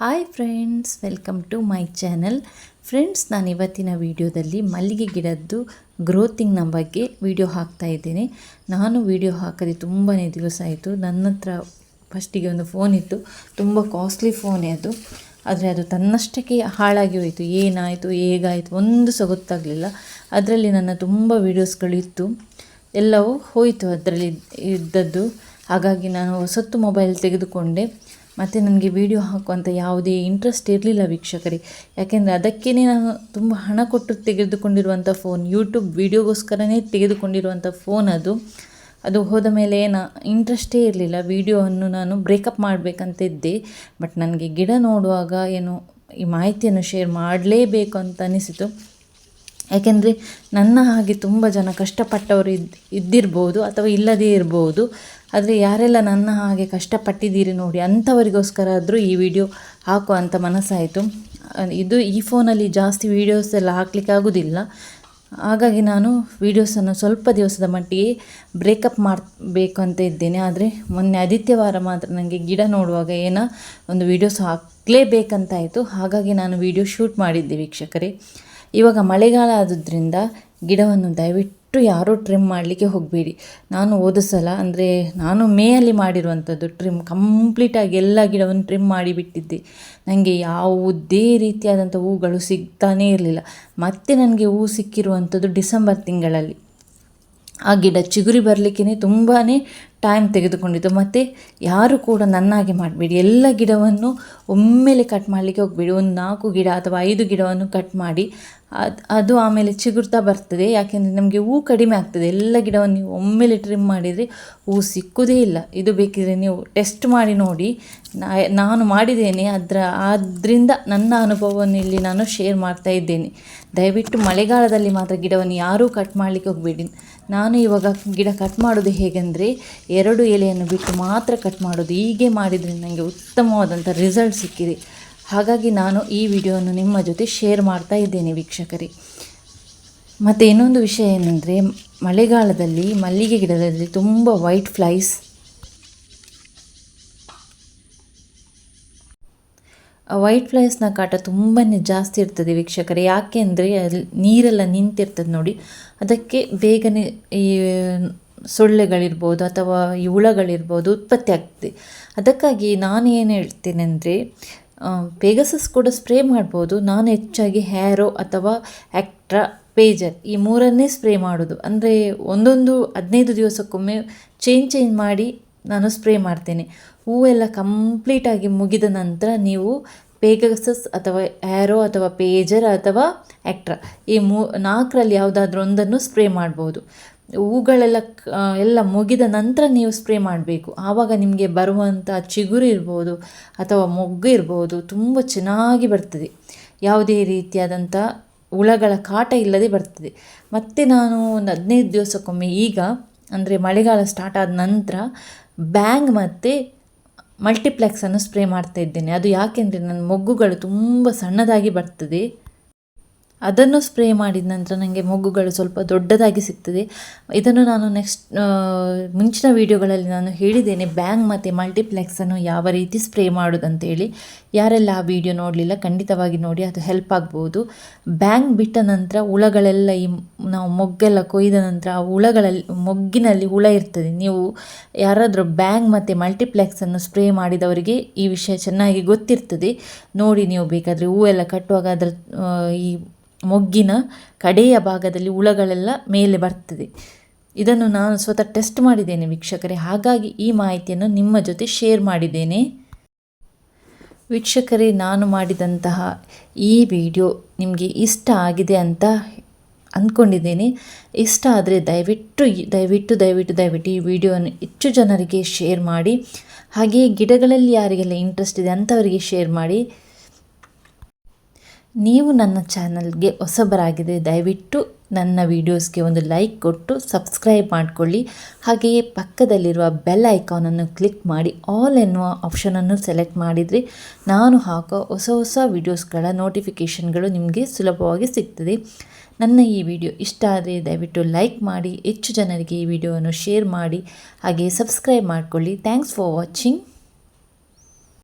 Hi friends welcome to my channel friends ನಾನು ಇವತ್ತಿನ ವಿಡಿಯೋದಲ್ಲಿ ಮಲ್ಲಿಗೆ ಗಿಡದ್ದು ಗ್ರೋತಿಂಗ್ನ ಬಗ್ಗೆ ವಿಡಿಯೋ ಹಾಕ್ತಾ ಇದ್ದೇನೆ. ನಾನು ವಿಡಿಯೋ ಹಾಕದೆ ತುಂಬಾ ದಿವಸ ಆಯಿತು. ನನ್ನ ಹತ್ರ ಫಸ್ಟಿಗೆ ಒಂದು ಫೋನ್ ಇತ್ತು. ತುಂಬ ಕಾಸ್ಟ್ಲಿ ಫೋನೇ ಅದು. ಆದರೆ ಅದು ತನ್ನಷ್ಟಕ್ಕೆ ಹಾಳಾಗಿ ಹೋಯಿತು. ಏನಾಯಿತು, ಹೇಗಾಯಿತು, ಒಂದು ಸಹ ಗೊತ್ತಾಗಲಿಲ್ಲ. ಅದರಲ್ಲಿ ನನ್ನ ತುಂಬ ವೀಡಿಯೋಸ್ಗಳಿತ್ತು ಎಲ್ಲವೂ ಹೋಯಿತು ಅದರಲ್ಲಿ ಇದ್ದದ್ದು. ಹಾಗಾಗಿ ನಾನು ಹೊಸತ್ತು ಮೊಬೈಲ್ ತೆಗೆದುಕೊಂಡೆ. ಮತ್ತು ನನಗೆ ವಿಡಿಯೋ ಹಾಕುವಂಥ ಯಾವುದೇ ಇಂಟ್ರೆಸ್ಟ್ ಇರಲಿಲ್ಲ ವೀಕ್ಷಕರಿಗೆ ಯಾಕೆಂದರೆ ಅದಕ್ಕೇ ನಾನು ತುಂಬ ಹಣ ಕೊಟ್ಟು ತೆಗೆದುಕೊಂಡಿರುವಂಥ ಫೋನ್ ಯೂಟ್ಯೂಬ್ ವೀಡಿಯೋಗೋಸ್ಕರನೇ ತೆಗೆದುಕೊಂಡಿರುವಂಥ ಫೋನ್ ಅದು. ಅದು ಹೋದ ಮೇಲೆ ನಾ ಇಂಟ್ರೆಸ್ಟೇ ಇರಲಿಲ್ಲ. ವೀಡಿಯೋವನ್ನು ನಾನು ಬ್ರೇಕಪ್ ಮಾಡಬೇಕಂತ ಇದ್ದೆ ಬಟ್ ನನಗೆ ಗಿಡ ನೋಡುವಾಗ ಏನು ಈ ಮಾಹಿತಿಯನ್ನು ಶೇರ್ ಮಾಡಲೇಬೇಕು ಅಂತ ಅನಿಸಿತು. ಯಾಕೆಂದರೆ ನನ್ನ ಹಾಗೆ ತುಂಬ ಜನ ಕಷ್ಟಪಟ್ಟವರು ಇದ್ದು ಇದ್ದಿರ್ಬೋದು ಅಥವಾ ಇಲ್ಲದೇ ಇರ್ಬೋದು. ಆದರೆ ಯಾರೆಲ್ಲ ನನ್ನ ಹಾಗೆ ಕಷ್ಟಪಟ್ಟಿದ್ದೀರಿ ನೋಡಿ, ಅಂಥವರಿಗೋಸ್ಕರ ಆದರೂ ಈ ವಿಡಿಯೋ ಹಾಕುವಂಥ ಮನಸ್ಸಾಯಿತು. ಇದು ಈ ಫೋನಲ್ಲಿ ಜಾಸ್ತಿ ವೀಡಿಯೋಸ್ ಎಲ್ಲ ಹಾಕಲಿಕ್ಕೆ ಆಗೋದಿಲ್ಲ. ಹಾಗಾಗಿ ನಾನು ವೀಡಿಯೋಸನ್ನು ಸ್ವಲ್ಪ ದಿವಸದ ಮಟ್ಟಿಗೆ ಬ್ರೇಕಪ್ ಮಾಡಬೇಕು ಅಂತ ಇದ್ದೇನೆ. ಆದರೆ ಮೊನ್ನೆ ಆದಿತ್ಯವಾರ ಮಾತ್ರ ನನಗೆ ಗಿಡ ನೋಡುವಾಗ ಏನೋ ಒಂದು ವೀಡಿಯೋಸ್ ಹಾಕಲೇಬೇಕಂತಾಯಿತು. ಹಾಗಾಗಿ ನಾನು ವೀಡಿಯೋ ಶೂಟ್ ಮಾಡಿದ್ದೆ ವೀಕ್ಷಕರೇ. ಇವಾಗ ಮಳೆಗಾಲ ಆದುದರಿಂದ ಗಿಡವನ್ನು ದಯವಿಟ್ಟು ಯಾರೂ ಟ್ರಿಮ್ ಮಾಡಲಿಕ್ಕೆ ಹೋಗಬೇಡಿ. ನಾನು ಹೋದ ಸಲ ಅಂದರೆ ನಾನು ಮೇಯಲ್ಲಿ ಮಾಡಿರುವಂಥದ್ದು ಟ್ರಿಮ್ ಕಂಪ್ಲೀಟಾಗಿ ಎಲ್ಲ ಗಿಡವನ್ನು ಟ್ರಿಮ್ ಮಾಡಿಬಿಟ್ಟಿದ್ದೆ ನನಗೆ ಯಾವುದೇ ರೀತಿಯಾದಂಥ ಹೂಗಳು ಸಿಗ್ತಾನೇ ಇರಲಿಲ್ಲ. ಮತ್ತೆ ನನಗೆ ಹೂ ಸಿಕ್ಕಿರುವಂಥದ್ದು ಡಿಸೆಂಬರ್ ತಿಂಗಳಲ್ಲಿ. ಆ ಗಿಡ ಚಿಗುರಿ ಬರಲಿಕ್ಕೆ ತುಂಬಾ ಟೈಮ್ ತೆಗೆದುಕೊಂಡಿದ್ದು. ಮತ್ತು ಯಾರು ಕೂಡ ನನ್ನಾಗೆ ಮಾಡಬೇಡಿ. ಎಲ್ಲ ಗಿಡವನ್ನು ಒಮ್ಮೆಲೆ ಕಟ್ ಮಾಡಲಿಕ್ಕೆ ಹೋಗಬೇಡಿ. ಒಂದು ನಾಲ್ಕು ಗಿಡ ಅಥವಾ ಐದು ಗಿಡವನ್ನು ಕಟ್ ಮಾಡಿ. ಅದು ಅದು ಆಮೇಲೆ ಚಿಗುರ್ತಾ ಬರ್ತದೆ. ಯಾಕೆಂದರೆ ನಮಗೆ ಹೂ ಕಡಿಮೆ ಆಗ್ತದೆ. ಎಲ್ಲ ಗಿಡವನ್ನು ನೀವು ಒಮ್ಮೆಲೆ ಟ್ರಿಮ್ ಮಾಡಿದರೆ ಹೂ ಸಿಕ್ಕುವುದೇ ಇಲ್ಲ. ಇದು ಬೇಕಿದ್ರೆ ನೀವು ಟೆಸ್ಟ್ ಮಾಡಿ ನೋಡಿ. ನಾನು ಮಾಡಿದ್ದೇನೆ. ಅದರ ಆದ್ದರಿಂದ ನನ್ನ ಅನುಭವವನ್ನು ಇಲ್ಲಿ ನಾನು ಶೇರ್ ಮಾಡ್ತಾ ಇದ್ದೇನೆ. ದಯವಿಟ್ಟು ಮಳೆಗಾಲದಲ್ಲಿ ಮಾತ್ರ ಗಿಡವನ್ನು ಯಾರೂ ಕಟ್ ಮಾಡಲಿಕ್ಕೆ ಹೋಗಬೇಡಿ. ನಾನು ಇವಾಗ ಗಿಡ ಕಟ್ ಮಾಡೋದು ಹೇಗೆಂದರೆ ಎರಡು ಎಲೆಯನ್ನು ಬಿಟ್ಟು ಮಾತ್ರ ಕಟ್ ಮಾಡೋದು. ಹೀಗೆ ಮಾಡಿದರೆ ನನಗೆ ಉತ್ತಮವಾದಂಥ ರಿಸಲ್ಟ್ ಸಿಕ್ಕಿದೆ. ಹಾಗಾಗಿ ನಾನು ಈ ವಿಡಿಯೋವನ್ನು ನಿಮ್ಮ ಜೊತೆ ಶೇರ್ ಮಾಡ್ತಾ ಇದ್ದೇನೆ ವೀಕ್ಷಕರೇ. ಮತ್ತು ಇನ್ನೊಂದು ವಿಷಯ ಏನಂದರೆ, ಮಳೆಗಾಲದಲ್ಲಿ ಮಲ್ಲಿಗೆ ಗಿಡದಲ್ಲಿ ತುಂಬ ವೈಟ್ ಫ್ಲೈಸ್ ವೈಟ್ ಫ್ಲೈಸ್ನ ಕಾಟ ತುಂಬಾ ಜಾಸ್ತಿ ಇರ್ತದೆ ವೀಕ್ಷಕರೇ. ಯಾಕೆ ಅಂದರೆ ಅಲ್ಲಿ ನೀರೆಲ್ಲ ನಿಂತಿರ್ತದೆ ನೋಡಿ. ಅದಕ್ಕೆ ಬೇಗನೆ ಈ ಸೊಳ್ಳೆಗಳಿರ್ಬೋದು ಅಥವಾ ಈ ಹುಳಗಳಿರ್ಬೋದು ಉತ್ಪತ್ತಿ ಆಗ್ತದೆ. ಅದಕ್ಕಾಗಿ ನಾನು ಏನು ಹೇಳ್ತೇನೆ ಅಂದರೆ ಪೇಗಸಸ್ ಕೂಡ ಸ್ಪ್ರೇ ಮಾಡ್ಬೋದು. ನಾನು ಹೆಚ್ಚಾಗಿ ಹ್ಯಾರೋ ಅಥವಾ ಆ್ಯಕ್ಟ್ರಾ ಪೇಜರ್ ಈ ಮೂರನ್ನೇ ಸ್ಪ್ರೇ ಮಾಡೋದು. ಅಂದರೆ ಒಂದೊಂದು ಹದಿನೈದು ದಿವಸಕ್ಕೊಮ್ಮೆ ಚೇಂಜ್ ಚೇಂಜ್ ಮಾಡಿ ನಾನು ಸ್ಪ್ರೇ ಮಾಡ್ತೇನೆ. ಹೂವೆಲ್ಲ ಕಂಪ್ಲೀಟಾಗಿ ಮುಗಿದ ನಂತರ ನೀವು ಪೇಗಸಸ್ ಅಥವಾ ಹ್ಯಾರೋ ಅಥವಾ ಪೇಜರ್ ಅಥವಾ ಆ್ಯಕ್ಟ್ರಾ ಈ ಮೂ ನಾಲ್ಕರಲ್ಲಿ ಯಾವುದಾದ್ರೂ ಒಂದನ್ನು ಸ್ಪ್ರೇ ಮಾಡ್ಬೋದು. ಹೂಗಳೆಲ್ಲ ಎಲ್ಲ ಮುಗಿದ ನಂತರ ನೀವು ಸ್ಪ್ರೇ ಮಾಡಬೇಕು. ಆವಾಗ ನಿಮಗೆ ಬರುವಂಥ ಚಿಗುರು ಇರ್ಬೋದು ಅಥವಾ ಮೊಗ್ಗು ಇರ್ಬೋದು ತುಂಬ ಚೆನ್ನಾಗಿ ಬರ್ತದೆ. ಯಾವುದೇ ರೀತಿಯಾದಂಥ ಹುಳಗಳ ಕಾಟ ಇಲ್ಲದೆ ಬರ್ತದೆ. ಮತ್ತು ನಾನು ಒಂದು ಹದಿನೈದು ದಿವಸಕ್ಕೊಮ್ಮೆ ಈಗ, ಅಂದರೆ ಮಳೆಗಾಲ ಸ್ಟಾರ್ಟ್ ಆದ ನಂತರ ಬ್ಯಾಂಗ್ ಮತ್ತು ಮಲ್ಟಿಪ್ಲೆಕ್ಸನ್ನು ಸ್ಪ್ರೇ ಮಾಡ್ತಾ ಇದ್ದೇನೆ. ಅದು ಯಾಕೆಂದರೆ ನನ್ನ ಮೊಗ್ಗುಗಳು ತುಂಬ ಸಣ್ಣದಾಗಿ ಬರ್ತದೆ. ಅದನ್ನು ಸ್ಪ್ರೇ ಮಾಡಿದ ನಂತರ ನನಗೆ ಮೊಗ್ಗುಗಳು ಸ್ವಲ್ಪ ದೊಡ್ಡದಾಗಿ ಸಿಗ್ತದೆ. ಇದನ್ನು ನಾನು ನೆಕ್ಸ್ಟ್ ಮುಂಚಿನ ವೀಡಿಯೋಗಳಲ್ಲಿ ನಾನು ಹೇಳಿದ್ದೇನೆ, ಬ್ಯಾಂಗ್ ಮತ್ತು ಮಲ್ಟಿಪ್ಲೆಕ್ಸನ್ನು ಯಾವ ರೀತಿ ಸ್ಪ್ರೇ ಮಾಡೋದಂತೇಳಿ. ಯಾರೆಲ್ಲ ಆ ವಿಡಿಯೋ ನೋಡಲಿಲ್ಲ, ಖಂಡಿತವಾಗಿ ನೋಡಿ, ಅದು ಹೆಲ್ಪ್ ಆಗ್ಬೋದು. ಬ್ಯಾಂಗ್ ಬಿಟ್ಟ ನಂತರ ಹುಳಗಳೆಲ್ಲ ಈ, ನಾವು ಮೊಗ್ಗೆಲ್ಲ ಕೊಯ್ದ ನಂತರ ಆ ಹುಳಗಳಲ್ಲಿ, ಮೊಗ್ಗಿನಲ್ಲಿ ಹುಳ ಇರ್ತದೆ. ನೀವು ಯಾರಾದರೂ ಬ್ಯಾಂಗ್ ಮತ್ತು ಮಲ್ಟಿಪ್ಲೆಕ್ಸನ್ನು ಸ್ಪ್ರೇ ಮಾಡಿದವರಿಗೆ ಈ ವಿಷಯ ಚೆನ್ನಾಗಿ ಗೊತ್ತಿರ್ತದೆ. ನೋಡಿ, ನೀವು ಬೇಕಾದರೆ ಹೂವೆಲ್ಲ ಕಟ್ಟುವಾಗ ಅದರ ಈ ಮೊಗ್ಗಿನ ಕಡೆಯ ಭಾಗದಲ್ಲಿ ಹುಳಗಳೆಲ್ಲ ಮೇಲೆ ಬರ್ತದೆ. ಇದನ್ನು ನಾನು ಸ್ವತಃ ಟೆಸ್ಟ್ ಮಾಡಿದ್ದೇನೆ ವೀಕ್ಷಕರೇ. ಹಾಗಾಗಿ ಈ ಮಾಹಿತಿಯನ್ನು ನಿಮ್ಮ ಜೊತೆ ಶೇರ್ ಮಾಡಿದ್ದೇನೆ. ವೀಕ್ಷಕರೇ, ನಾನು ಮಾಡಿದಂತಹ ಈ ವಿಡಿಯೋ ನಿಮಗೆ ಇಷ್ಟ ಆಗಿದೆ ಅಂತ ಅಂದ್ಕೊಂಡಿದ್ದೇನೆ ಇಷ್ಟ ಆದರೆ ದಯವಿಟ್ಟು ದಯವಿಟ್ಟು ದಯವಿಟ್ಟು ದಯವಿಟ್ಟು ಈ ವಿಡಿಯೋವನ್ನು ಹೆಚ್ಚು ಜನರಿಗೆ ಶೇರ್ ಮಾಡಿ. ಹಾಗೆಯೇ ಗಿಡಗಳಲ್ಲಿ ಯಾರಿಗೆಲ್ಲ ಇಂಟ್ರೆಸ್ಟ್ ಇದೆ ಅಂಥವರಿಗೆ ಶೇರ್ ಮಾಡಿ. ನೀವು ನನ್ನ ಚಾನಲ್ಗೆ ಹೊಸಬರಾಗಿದೆ ದಯವಿಟ್ಟು ನನ್ನ ವೀಡಿಯೋಸ್ಗೆ ಒಂದು ಲೈಕ್ ಕೊಟ್ಟು ಸಬ್ಸ್ಕ್ರೈಬ್ ಮಾಡಿಕೊಳ್ಳಿ. ಹಾಗೆಯೇ ಪಕ್ಕದಲ್ಲಿರುವ ಬೆಲ್ ಐಕಾನನ್ನು ಕ್ಲಿಕ್ ಮಾಡಿ, ಆಲ್ ಎನ್ನುವ ಆಪ್ಷನನ್ನು ಸೆಲೆಕ್ಟ್ ಮಾಡಿದರೆ ನಾನು ಹಾಕೋ ಹೊಸ ಹೊಸ ವೀಡಿಯೋಸ್ಗಳ ನೋಟಿಫಿಕೇಷನ್ಗಳು ನಿಮಗೆ ಸುಲಭವಾಗಿ ಸಿಗ್ತದೆ. ನನ್ನ ಈ ವಿಡಿಯೋ ಇಷ್ಟ ಆದರೆ ದಯವಿಟ್ಟು ಲೈಕ್ ಮಾಡಿ, ಹೆಚ್ಚು ಜನರಿಗೆ ಈ ವಿಡಿಯೋವನ್ನು ಶೇರ್ ಮಾಡಿ ಹಾಗೆ ಸಬ್ಸ್ಕ್ರೈಬ್ ಮಾಡಿಕೊಳ್ಳಿ. Thanks for watching.